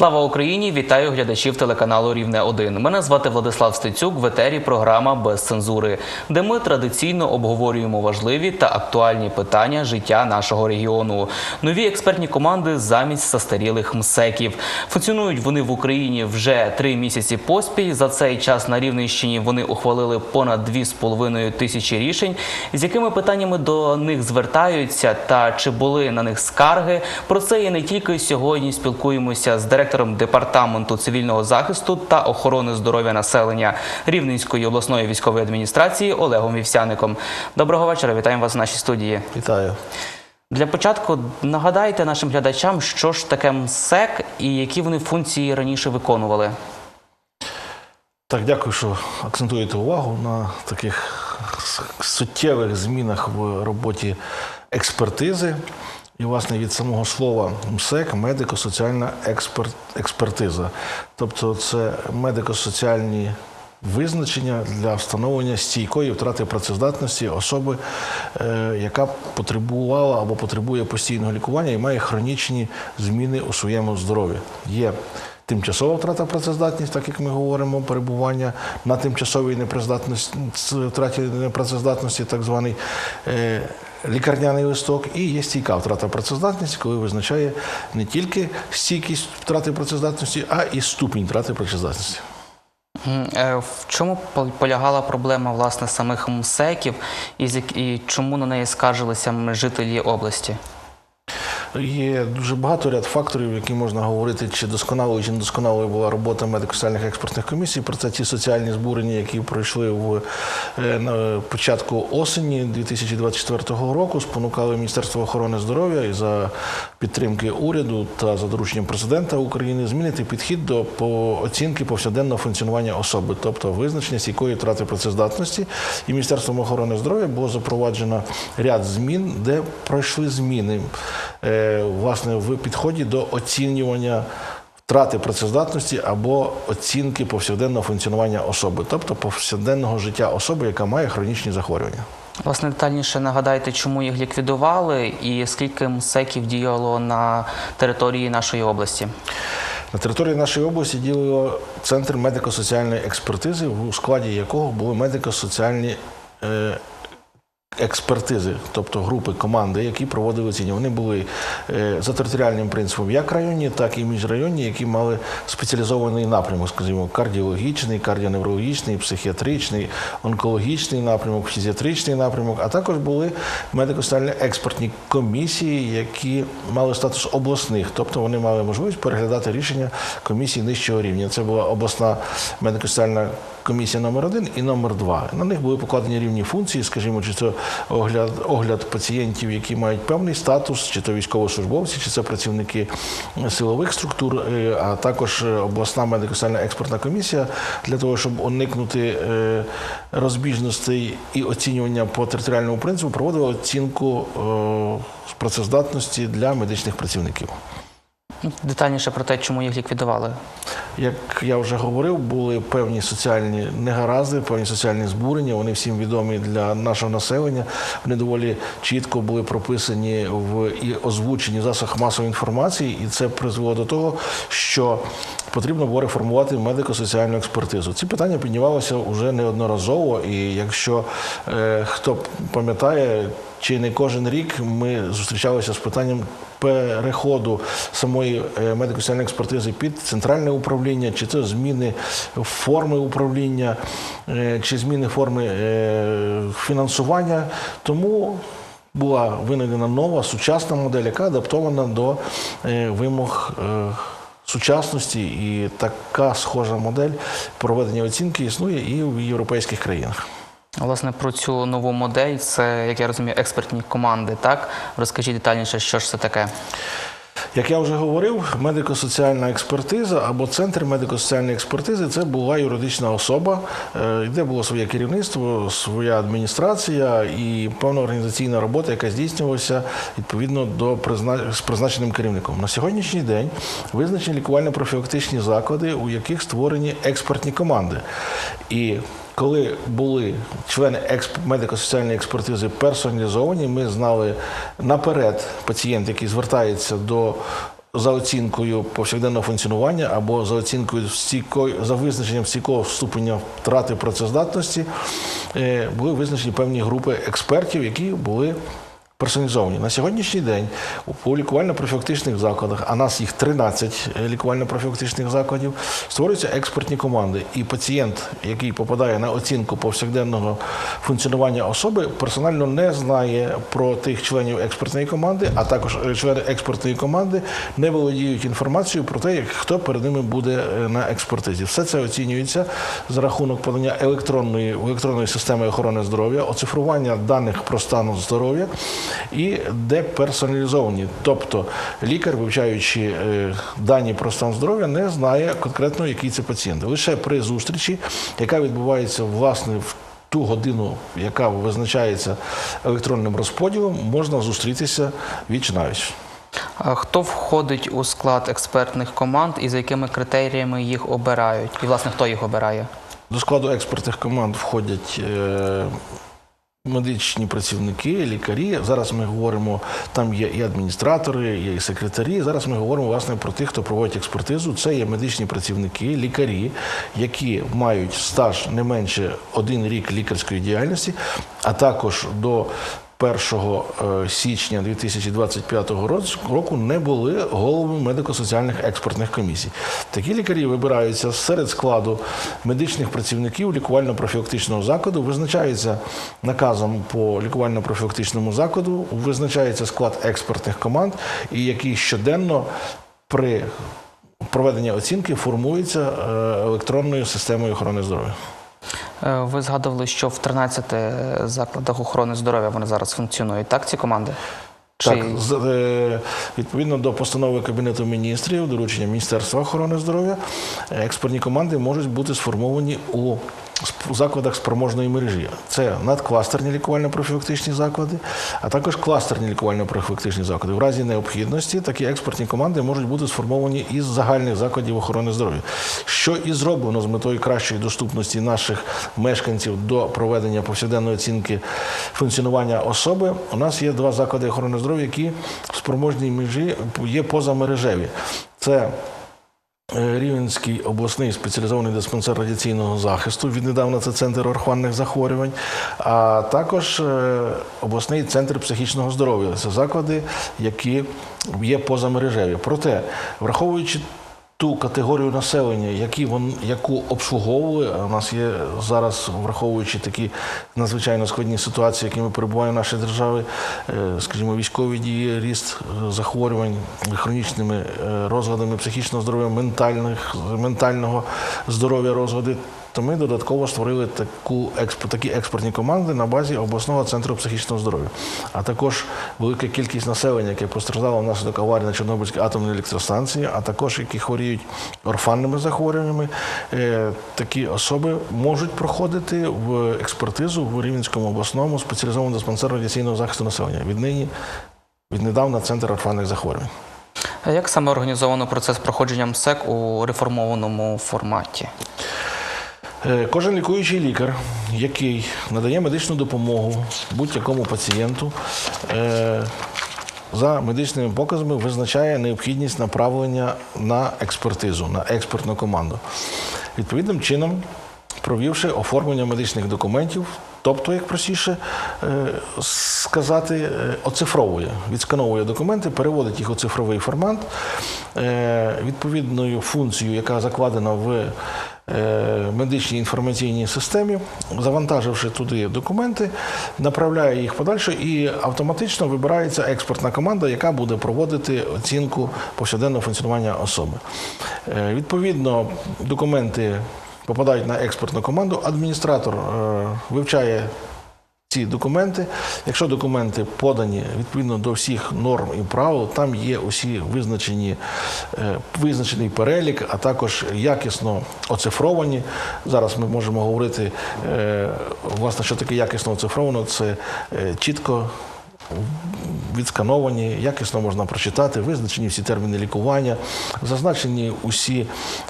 Слава Україні! Вітаю глядачів телеканалу Рівне 1 Мене звати Владислав Стецюк. В етері програма без цензури, де ми традиційно обговорюємо важливі та актуальні питання життя нашого регіону. Нові експертні команди замість застарілих МСЕКів. Функціонують вони в Україні вже три місяці поспіль. За цей час на Рівненщині вони ухвалили понад 2,5 тисячі рішень, з якими питаннями до них звертаються та чи були на них скарги. Про це і не тільки сьогодні спілкуємося з директором департаменту цивільного захисту та охорони здоров'я населення Рівненської обласної військової адміністрації Олегом Вівсяником. Доброго вечора, вітаємо вас в нашій студії. Вітаю. Для початку нагадайте нашим глядачам, що ж таке МСЕК і які вони функції раніше виконували. Так, дякую, що акцентуєте увагу на таких суттєвих змінах в роботі експертизи. І, власне, від самого слова МСЕК медико-соціальна експерт, експертиза. Тобто це медико-соціальні визначення для встановлення стійкої втрати працездатності особи, е, яка потребувала або потребує постійного лікування і має хронічні зміни у своєму здоров'ї. Є Тимчасова втрата працездатності, так як ми говоримо, перебування на тимчасовій непрацездатності, втраті непрацездатності, так званий е, лікарняний листок, і є стійка втрата працездатності, коли визначає не тільки стійкість втрати працездатності, а і ступінь втрати працездатності. Е, В чому полягала проблема власне самих МСЕКів і, чому на неї скаржилися жителі області? Є дуже багато ряд факторів, які можна говорити, чи досконалою, чи недосконалою була робота медико-соціальних експертних комісій. Про це ті соціальні збурення, які пройшли в е, на початку осені 2024 року, спонукали Міністерство охорони здоров'я і за підтримки уряду та за дорученням президента України змінити підхід до оцінки повсякденного функціонування особи, тобто визначення стійкої втрати працездатності. І Міністерством охорони здоров'я було запроваджено ряд змін, де пройшли зміни е, власне в підході до оцінювання. Втрати працездатності або оцінки повсякденного функціонування особи, тобто повсякденного життя особи, яка має хронічні захворювання. Власне, детальніше нагадайте, чому їх ліквідували і скільки МСЕКів діяло на території нашої області. На території нашої області діяло центр медико-соціальної експертизи, у складі якого були медико-соціальні е, експертизи, тобто групи команди, які проводили оцінювання. Вони були е, за територіальним принципом як районні, так і міжрайонні, які мали спеціалізований напрямок, скажімо, кардіологічний, кардіоневрологічний, психіатричний, онкологічний напрямок, фізіатричний напрямок, а також були медико-соціальні експертні комісії, які мали статус обласних, тобто вони мали можливість переглядати рішення комісії нижчого рівня. Це була обласна медико-соціальна комісія номер один і номер два. На них були покладені рівні функції, скажімо, чи це огляд, огляд пацієнтів, які мають певний статус, чи то військовослужбовці, чи це працівники силових структур, е, а також обласна медико-соціальна експертна комісія для того, щоб уникнути е, розбіжностей і оцінювання по територіальному принципу, проводила оцінку е, працездатності для медичних працівників. Ну, Детальніше про те, чому їх ліквідували. Як я вже говорив, були певні соціальні негаразди, певні соціальні збурення. Вони всім відомі для нашого населення. Вони доволі чітко були прописані в і озвучені в засобах масової інформації, і це призвело до того, що потрібно було реформувати медико-соціальну експертизу. Ці питання піднімалися вже неодноразово, і якщо е, хто пам'ятає, чи не кожен рік ми зустрічалися з питанням переходу самої е, медико-соціальної експертизи під центральне управління, чи це зміни форми управління, е, чи зміни форми е, фінансування. Тому була винайдена нова сучасна модель, яка адаптована до вимог. Сучасності і така схожа модель проведення оцінки існує і в європейських країнах. Власне, про цю нову модель, це, як я розумію, експертні команди. Так розкажіть детальніше, що ж це таке. Як я вже говорив, медико-соціальна експертиза або центр медико-соціальної експертизи це була юридична особа, е, де було своє керівництво, своя адміністрація і певна організаційна робота, яка здійснювалася відповідно до призна... з призначеним керівником. На сьогоднішній день визначені лікувально-профілактичні заклади, у яких створені експертні команди. І коли були члени медико-соціальної експертизи персоналізовані, ми знали наперед пацієнт, який звертається до за оцінкою повсякденного функціонування або за оцінкою стійкої, за визначенням стійкого ступеня втрати працездатності е, були визначені певні групи експертів, які були персоналізовані. На сьогоднішній день у лікувально-профілактичних закладах, а нас їх 13 лікувально-профілактичних закладів, створюються експертні команди. І пацієнт, який попадає на оцінку повсякденного функціонування особи, персонально не знає про тих членів експертної команди, а також е, члени експертної команди не володіють інформацією про те, як хто перед ними буде е, на експертизі. Все це оцінюється за рахунок подання електронної електронної системи охорони здоров'я, оцифрування даних про стан здоров'я і деперсоналізовані. Тобто лікар, вивчаючи е, дані про стан здоров'я, не знає конкретно, який це пацієнт. Лише при зустрічі, яка відбувається власне в ту годину, яка визначається електронним розподілом, можна зустрітися віч навіч. Хто входить у склад експертних команд і за якими критеріями їх обирають? І власне хто їх обирає? До складу експертних команд входять е, медичні працівники, лікарі. Зараз ми говоримо, там є і адміністратори, є і секретарі. Зараз ми говоримо власне про тих, хто проводить експертизу. Це є медичні працівники, лікарі, які мають стаж не менше один рік лікарської діяльності, а також до 1 січня 2025 року не були головами медико-соціальних експертних комісій. Такі лікарі вибираються серед складу медичних працівників лікувально-профілактичного закладу, визначаються наказом по лікувально-профілактичному закладу, визначається склад експертних команд, і які щоденно при проведенні оцінки формується е, електронною системою охорони здоров'я. Е, Ви згадували, що в 13 закладах охорони здоров'я вони зараз функціонують. Так, ці команди? Чи- Так, е, відповідно до постанови Кабінету міністрів, доручення Міністерства охорони здоров'я, е, експертні команди можуть бути сформовані у сп- закладах спроможної мережі. Це надкластерні лікувально-профілактичні заклади, а також кластерні лікувально-профілактичні заклади. В разі необхідності такі експертні команди можуть бути сформовані із загальних закладів охорони здоров'я, що і зроблено з метою кращої доступності наших мешканців до проведення повсякденної оцінки функціонування особи. У нас є два заклади охорони здоров'я, які в спроможній межі є позамережеві. Це Рівненський обласний спеціалізований диспансер радіаційного захисту. Віднедавна це центр орфанних захворювань, а також е, обласний центр психічного здоров'я. Це заклади, які є позамережеві. Проте, враховуючи ту категорію населення, які вон, яку обслуговували, а у нас є зараз, враховуючи такі надзвичайно складні ситуації, якими перебуває в держава, е, скажімо, військові дії, ріст е, захворювань хронічними е, розладами психічного здоров'я, ментальних, ментального здоров'я, розлади. То ми додатково створили таку такі експортні команди на базі обласного центру психічного здоров'я, а також велика кількість населення, яке постраждало внаслідок аварії на Чорнобильській атомній електростанції, а також які хворіють орфанними захворюваннями. Е, Такі особи можуть проходити в експертизу в Рівненському обласному спеціалізованому диспансеру радіаційного захисту населення. Віднині віднедавна центр орфанних захворювань. А Як саме організовано процес проходження МСЕК у реформованому форматі? Е, Кожен лікуючий лікар, який надає медичну допомогу будь-якому пацієнту, е, за медичними показами визначає необхідність направлення на експертизу, на експертну команду. Відповідним чином, провівши оформлення медичних документів, тобто, як простіше е, сказати, оцифровує, відскановує документи, переводить їх у цифровий формат відповідною функцією, яка закладена в медичній інформаційній системі, завантаживши туди документи, направляє їх подальше і автоматично вибирається експертна команда, яка буде проводити оцінку повсякденного функціонування особи. Е, Відповідно, документи попадають на експертну команду. Адміністратор е, вивчає ці документи. Якщо документи подані відповідно до всіх норм і правил, там є усі визначені, е, визначений перелік, а також якісно оцифровані. Зараз ми можемо говорити, е, власне, що таке якісно оцифровано, це е, чітко. Відскановані, якісно можна прочитати, визначені всі терміни лікування, зазначені усі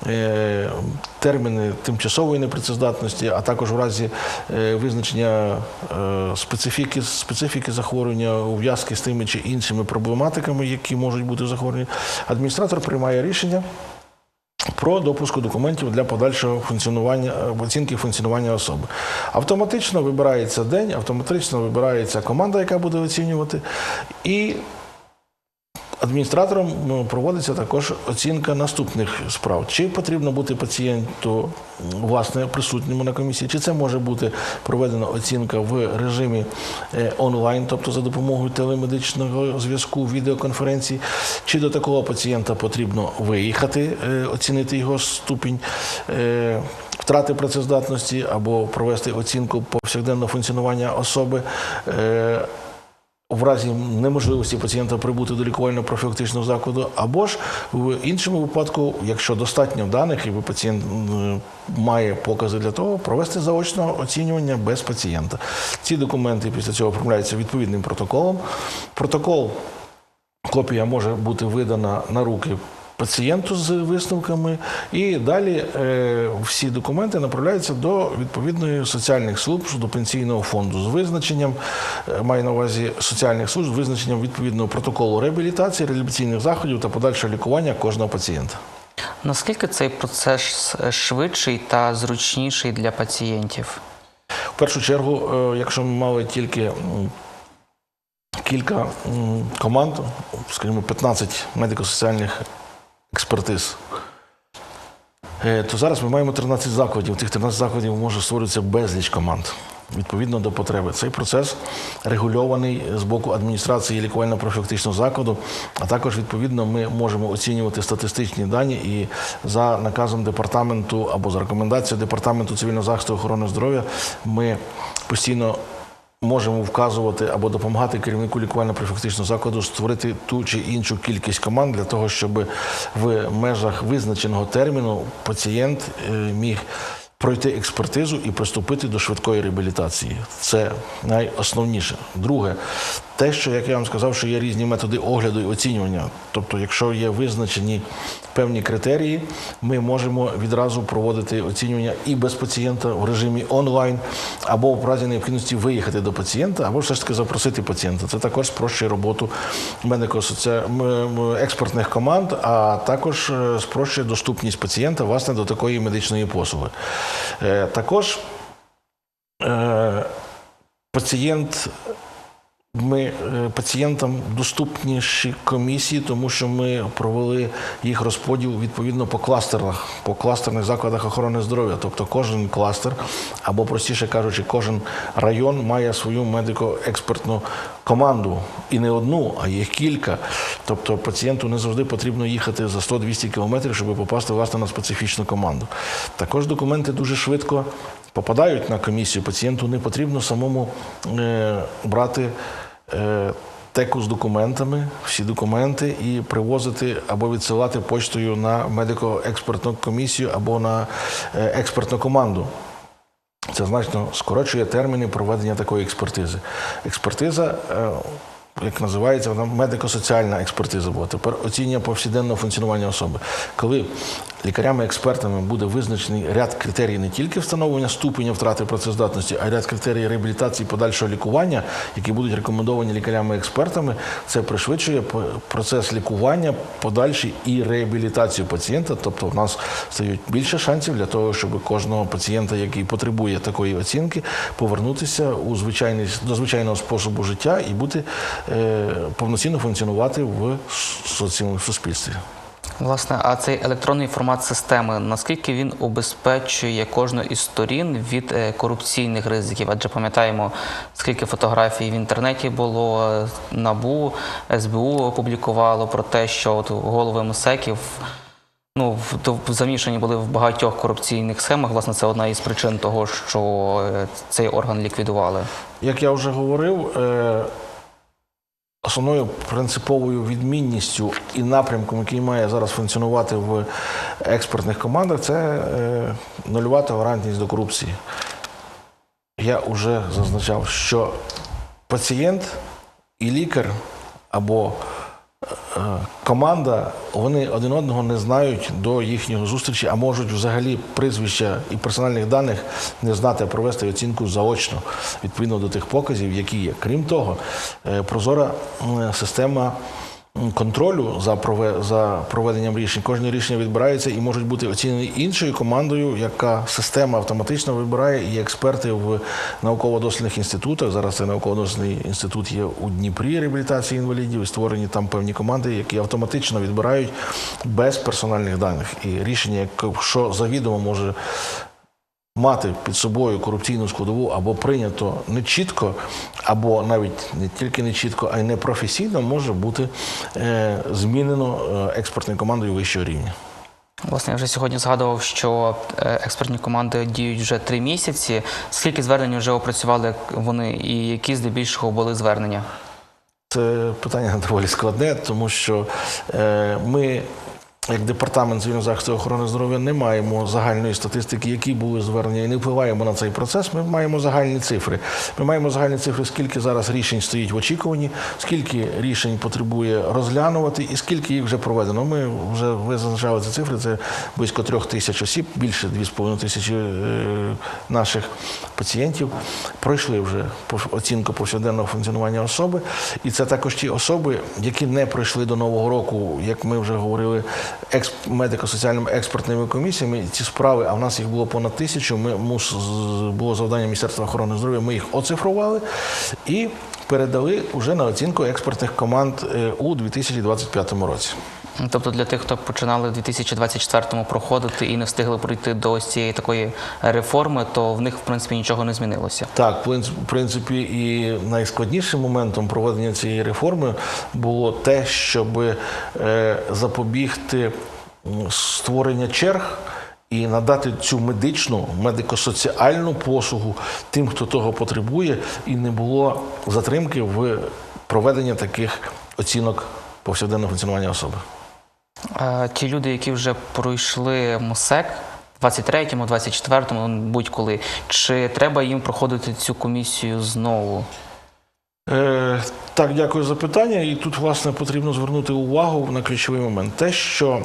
е, терміни тимчасової непрацездатності, а також в разі е, визначення е, специфіки, специфіки захворювання у зв'язку з тими чи іншими проблематиками, які можуть бути захворювання, адміністратор приймає рішення про допуску документів для подальшого функціонування е, оцінки функціонування особи. Автоматично вибирається день, автоматично вибирається команда, яка буде оцінювати, і адміністратором проводиться також оцінка наступних справ. Чи потрібно бути пацієнту власне присутньому на комісії, чи це може бути проведена оцінка в режимі е, онлайн, тобто за допомогою телемедичного зв'язку, відеоконференції, чи до такого пацієнта потрібно виїхати, е, оцінити його ступінь. е, Втрати працездатності або провести оцінку повсякденного функціонування особи в разі неможливості пацієнта прибути до лікувально-профілактичного закладу, або ж в іншому випадку, якщо достатньо даних, і пацієнт має покази для того, провести заочне оцінювання без пацієнта. Ці документи після цього оформляються відповідним протоколом. Протокол Копія може бути видана на руки пацієнту з висновками, і далі е, всі документи направляються до відповідної соціальних служб до пенсійного фонду з визначенням, е, маю на увазі соціальних служб, з визначенням відповідного протоколу реабілітації, реабілітаційних заходів та подальшого лікування кожного пацієнта. Наскільки цей процес швидший та зручніший для пацієнтів? В першу чергу, е, якщо ми мали тільки кілька команд, скажімо, 15 медико-соціальних експертиз, е, то зараз ми маємо 13 закладів. Тих 13 закладів може створитися безліч команд. Відповідно до потреби. Цей процес регульований з боку адміністрації лікувально-профілактичного закладу, а також відповідно ми можемо оцінювати статистичні дані і за наказом департаменту або за рекомендацією департаменту цивільного захисту охорони здоров'я ми постійно можемо вказувати або допомагати керівнику лікувально-профілактичного закладу створити ту чи іншу кількість команд для того, щоб в межах визначеного терміну пацієнт е, міг пройти експертизу і приступити до швидкої реабілітації. Це найосновніше. Друге, те, що як я вам сказав, що є різні методи огляду і оцінювання. Тобто, якщо є визначені певні критерії, ми можемо відразу проводити оцінювання і без пацієнта в режимі онлайн, або в разі необхідності виїхати до пацієнта, або все ж таки запросити пацієнта. Це також спрощує роботу медико-соці- експертних команд, а також е, спрощує доступність пацієнта власне до такої медичної послуги. Е, Також е, пацієнт ми е, пацієнтам доступніші комісії, тому що ми провели їх розподіл відповідно по кластерах, по кластерних закладах охорони здоров'я. Тобто кожен кластер, або простіше кажучи, кожен район має свою медико-експертну команду. І не одну, а їх кілька. Тобто пацієнту не завжди потрібно їхати за 100-200 кілометрів, щоб попасти власне на специфічну команду. Також документи дуже швидко попадають на комісію. Пацієнту не потрібно самому е, брати теку з документами, всі документи і привозити або відсилати почтою на медико-експертну комісію або на е, експертну команду. Це значно скорочує терміни проведення такої експертизи. Експертиза, е, як називається, вона медико-соціальна експертиза була. Тепер оцінює повсякденне функціонування особи. Коли лікарями-експертами буде визначений ряд критерій не тільки встановлення ступеня втрати працездатності, а й ряд критерій реабілітації подальшого лікування, які будуть рекомендовані лікарями-експертами, це пришвидшує процес лікування, подальший і реабілітацію пацієнта. Тобто в нас стають більше шансів для того, щоб кожного пацієнта, який потребує такої оцінки, повернутися у звичайний до звичайного способу життя і бути е, повноцінно функціонувати в соціальному суспільстві. Власне, а цей електронний формат системи, наскільки він убезпечує кожну із сторін від е, корупційних ризиків? Адже пам'ятаємо, скільки фотографій в інтернеті було, е, НАБУ, СБУ опублікувало про те, що от голови МСЕКів ну, замішані були в багатьох корупційних схемах. Власне, це одна із причин того, що е, цей орган ліквідували. Як я вже говорив, е, основною принциповою відмінністю і напрямком, який має зараз функціонувати в експертних командах, це е, нульова толерантність до корупції. Я вже зазначав, що пацієнт і лікар або команда, вони один одного не знають до їхнього зустрічі, а можуть взагалі прізвища і персональних даних не знати, а провести оцінку заочно відповідно до тих показів, які є. Крім того, е, прозора система. Контролю за прове- за проведенням рішень кожне рішення відбирається і можуть бути оцінені іншою командою, яка система автоматично вибирає, і експерти в науково-дослідних інститутах. Зараз це науково-дослідний інститут є у Дніпрі реабілітації інвалідів. І створені там певні команди, які автоматично відбирають без персональних даних. І рішення, що завідомо може мати під собою корупційну складову або прийнято не чітко, або навіть не тільки не чітко, а й не професійно, може бути е, змінено е, експертною командою вищого рівня. Власне, я вже сьогодні згадував, що е, експертні команди діють вже три місяці. Скільки звернень вже опрацювали вони, і які здебільшого були звернення? Це питання доволі складне, тому що ми, як департамент цивільного захисту охорони здоров'я, не маємо загальної статистики, які були звернення, і не впливаємо на цей процес. Ми маємо загальні цифри. Ми маємо загальні цифри, скільки зараз рішень стоїть в очікуванні, скільки рішень потребує розглянувати, і скільки їх вже проведено. Ми вже ви зазначали ці цифри. Це близько трьох тисяч осіб, більше 2,5 тисячі е, наших пацієнтів пройшли вже оцінку повсякденного функціонування особи. І це також ті особи, які не пройшли до нового року, як ми вже говорили, медико-соціальними експертними комісіями. Ці справи, а в нас їх було понад тисячу. Ми мус було завдання Міністерства охорони здоров'я. Ми їх оцифрували і передали вже на оцінку експертних команд е, у 2025 році. Тобто для тих, хто починали в 2024-му проходити і не встигли пройти до ось цієї такої реформи, то в них в принципі нічого не змінилося. Так, в принципі, і найскладнішим моментом проведення цієї реформи було те, щоб е, запобігти створення черг. І надати цю медичну, медико-соціальну послугу тим, хто того потребує, і не було затримки в проведенні таких оцінок повсякденного функціонування особи. Е, Ті люди, які вже пройшли МСЕК в 23-му, 24-му, ну, будь-коли, чи треба їм проходити цю комісію знову? Е, так, дякую за питання. І тут, власне, потрібно звернути увагу на ключовий момент. Те, що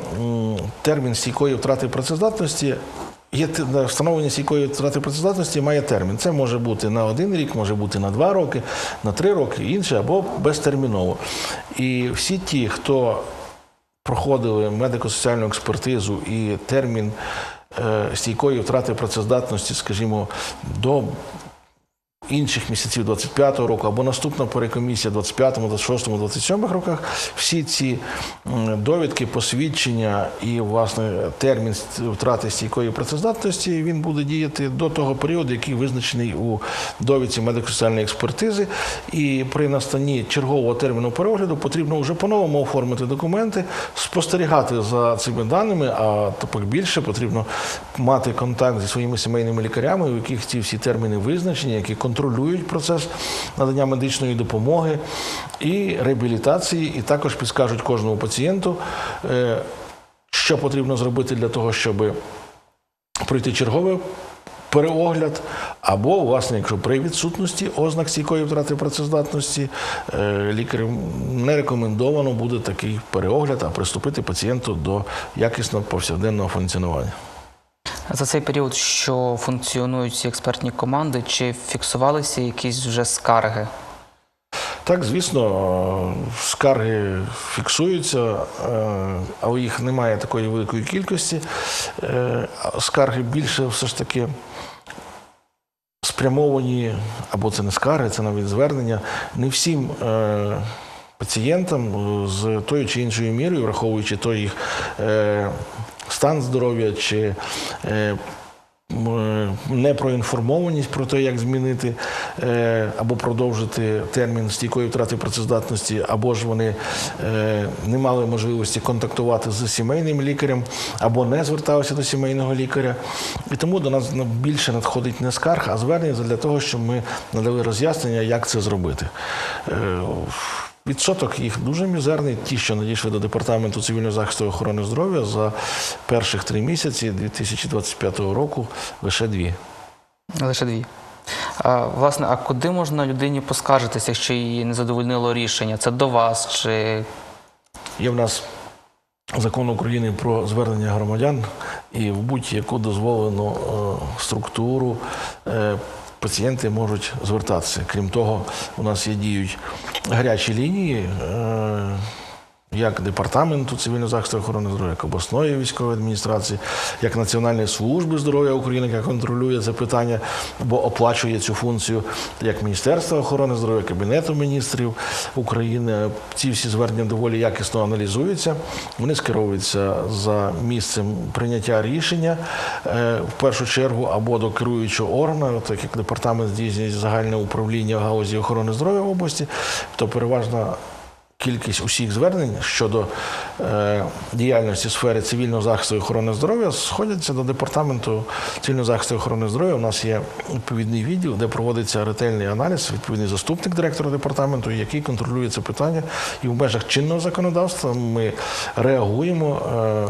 термін стійкої втрати працездатності. Є встановлення стійкої втрати працездатності має термін. Це може бути на один рік, може бути на два роки, на три роки, інше або безтерміново. І всі ті, хто проходили медико-соціальну експертизу і термін е, стійкої втрати працездатності, скажімо, до інших місяців 25-го року або наступна перекомісія 25-му, 26-му, 27-му роках, всі ці довідки, посвідчення і власне термін втрати стійкої працездатності він буде діяти до того періоду, який визначений у довідці медико-соціальної експертизи. І при настанні чергового терміну перегляду потрібно вже по-новому оформити документи, спостерігати за цими даними, а тепер більше потрібно мати контакт зі своїми сімейними лікарями, у яких ці всі терміни визначені, які контролюють процес надання медичної допомоги і реабілітації, і також підскажуть кожному пацієнту, е, що потрібно зробити для того, щоб пройти черговий переогляд, або, власне, якщо при відсутності ознак стійкої втрати працездатності, е, лікарем не рекомендовано буде такий переогляд, а приступити пацієнту до якісного повсякденного функціонування. За цей період, що функціонують ці експертні команди, чи фіксувалися якісь вже скарги? Так, звісно, скарги фіксуються, е, але їх немає такої великої кількості. Е, Скарги більше все ж таки спрямовані, або це не скарги, це навіть звернення, не всім. е, Пацієнтам з тою чи іншою мірою, враховуючи той їх стан здоров'я чи е, непроінформованість про те, як змінити е, або продовжити термін стійкої втрати працездатності, або ж вони е, не мали можливості контактувати з сімейним лікарем, або не зверталися до сімейного лікаря. І тому до нас більше надходить не скарг, а звернення для того, щоб ми надали роз'яснення, як це зробити. Відсоток їх дуже мізерний. Ті, що надійшли до департаменту цивільного захисту і охорони здоров'я за перших три місяці 2025 року, лише дві. Лише дві. А, власне, а куди можна людині поскаржитися, якщо її не задовольнило рішення? Це до вас чи Є в нас закон України про звернення громадян, і в будь-яку дозволену е, структуру е, пацієнти можуть звертатися. Крім того, у нас є діють гарячі лінії. е, Як департаменту цивільного захисту охорони здоров'я, як обласної військової адміністрації, як Національної служби здоров'я України, яка контролює це питання або оплачує цю функцію, як Міністерство охорони здоров'я, Кабінету міністрів України. Ці всі звернення доволі якісно аналізуються. Вони скеровуються за місцем прийняття рішення е, в першу чергу або до керуючого органу, так як департамент здійснює загальне управління галузі охорони здоров'я в області, то переважно кількість усіх звернень щодо е, діяльності в сфері цивільного захисту і охорони здоров'я сходяться до департаменту цивільного захисту і охорони здоров'я. У нас є відповідний відділ, де проводиться ретельний аналіз, відповідний заступник директора департаменту, який контролює це питання. І в межах чинного законодавства ми реагуємо, е,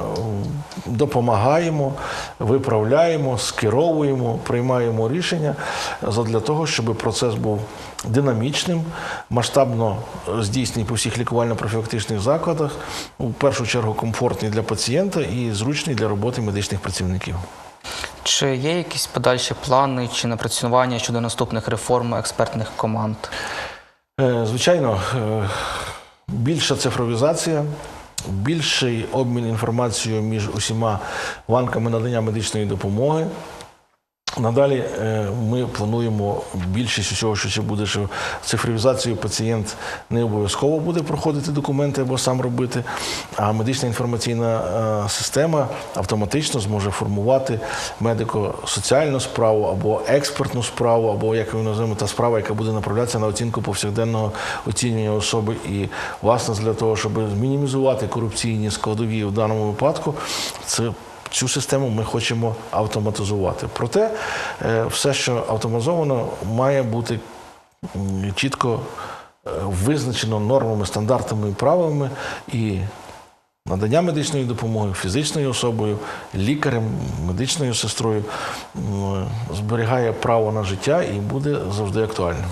допомагаємо, виправляємо, скеровуємо, приймаємо рішення для того, щоб процес був динамічним, масштабно е, здійснений по всіх лікувально-профілактичних закладах, у першу чергу комфортний для пацієнта і зручний для роботи медичних працівників. чи є якісь подальші плани чи напрацювання щодо наступних реформ експертних команд? Е, Звичайно, е, більша цифровізація, більший обмін інформацією між усіма ланками надання медичної допомоги. Надалі е, ми плануємо більшість усього, що ще буде, що цифровізацію пацієнт не обов'язково буде проходити документи або сам робити, а медична інформаційна е, система автоматично зможе формувати медико-соціальну справу або експертну справу, або як ми називаємо та справа, яка буде направлятися на оцінку повсякденного оцінювання особи. І власне для того, щоб мінімізувати корупційні складові в даному випадку, це Цю систему ми хочемо автоматизувати. Проте е, все, що автоматизовано, має бути чітко е, визначено нормами, стандартами і правилами і надання медичної допомоги фізичною особою, лікарем, медичною сестрою зберігає право на життя і буде завжди актуальним.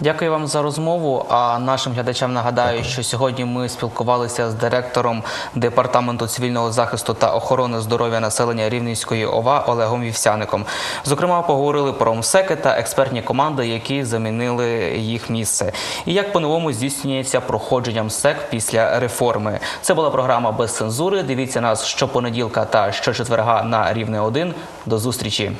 Дякую вам за розмову. А нашим глядачам нагадаю, що сьогодні ми спілкувалися з директором департаменту цивільного захисту та охорони здоров'я населення Рівненської ОВА Олегом Вівсяником. Зокрема, поговорили про МСЕКи та експертні команди, які замінили їх місце, і як по-новому здійснюється проходження МСЕК після реформи. Це була програма без цензури. Дивіться нас щопонеділка та щочетверга на рівне 1. До зустрічі.